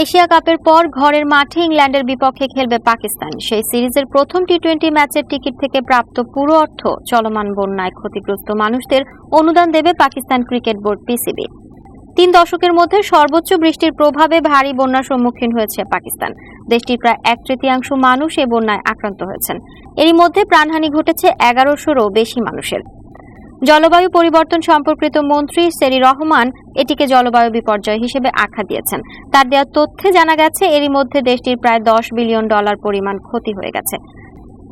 Asia কাপের পর ঘরের মাঠে ইংল্যান্ডের বিপক্ষে খেলবে পাকিস্তান। সেই সিরিজের প্রথম টি টোয়েন্টি ম্যাচের টিকিট থেকে প্রাপ্ত পুরো অর্থ চলমান বন্যায় ক্ষতিগ্রস্ত মানুষদের অনুদান দেবে পাকিস্তান ক্রিকেট বোর্ড পিসিবি তিন দশকের মধ্যে সর্বোচ্চ বৃষ্টির প্রভাবে ভারী বন্যার সম্মুখীন হয়েছে পাকিস্তান। দেশটির প্রায় এক তৃতীয়াংশ মানুষ এ বন্যায় আক্রান্ত হয়েছেন। এরই মধ্যে প্রাণহানি ঘটেছে এগারোশোরও বেশি মানুষের। জলবায়ু পরিবর্তন সম্পর্কিত মন্ত্রী সেরি রহমান এটিকে জলবায়ু বিপর্যয় হিসেবে আখ্যা দিয়েছেন। তার দেওয়া তথ্যে জানা গেছে, এরই মধ্যে দেশটির প্রায় দশ বিলিয়ন ডলার পরিমাণ ক্ষতি হয়ে গেছে।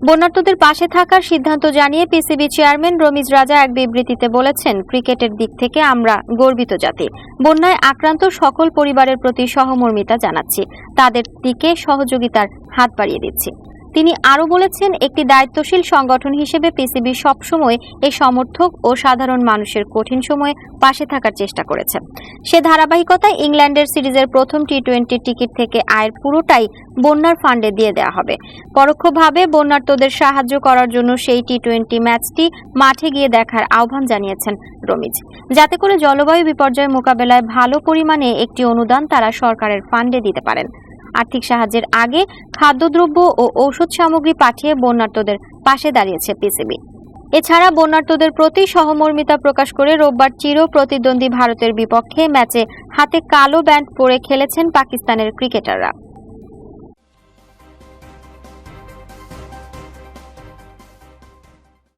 বন্যার্থদের পাশে থাকার সিদ্ধান্ত জানিয়ে পিসিবি চেয়ারম্যান রমিজ রাজা এক বিবৃতিতে বলেছেন, ক্রিকেটের দিক থেকে আমরা গর্বিত জাতি। বন্যায় আক্রান্ত সকল পরিবারের প্রতি সহমর্মিতা জানাচ্ছি। তাদের দিকে সহযোগিতার হাত বাড়িয়ে দিচ্ছি। তিনি আরও বলেছেন, একটি দায়িত্বশীল সংগঠন হিসেবে পিসিবি সবসময় এই সমর্থক ও সাধারণ মানুষের কঠিন সময়ে পাশে থাকার চেষ্টা করেছে। সে ধারাবাহিকতায় ইংল্যান্ডের সিরিজের প্রথম টি টোয়েন্টি টিকিট থেকে আয়ের পুরোটাই বন্যার ফান্ডে দিয়ে দেওয়া হবে। পরোক্ষভাবে বন্যার্তদের সাহায্য করার জন্য সেই টি টোয়েন্টি ম্যাচটি মাঠে গিয়ে দেখার আহ্বান জানিয়েছেন রমিজ। যাতে করে জলবায়ু বিপর্যয় মোকাবেলায় ভালো পরিমাণে একটি অনুদান তারা সরকারের ফান্ডে দিতে পারেন। আর্থিক সাহায্যের আগে খাদ্যদ্রব্য ও ঔষধ সামগ্রী পাঠিয়ে বন্যার্থদের পাশে দাঁড়িয়েছে পিসিবি। এছাড়া বন্যার্থদের প্রতি সহমর্মিতা প্রকাশ করে রোববার চির প্রতিদ্বন্দ্বী ভারতের বিপক্ষে ম্যাচে হাতে কালো ব্যান্ড পরে খেলেছেন পাকিস্তানের ক্রিকেটাররা।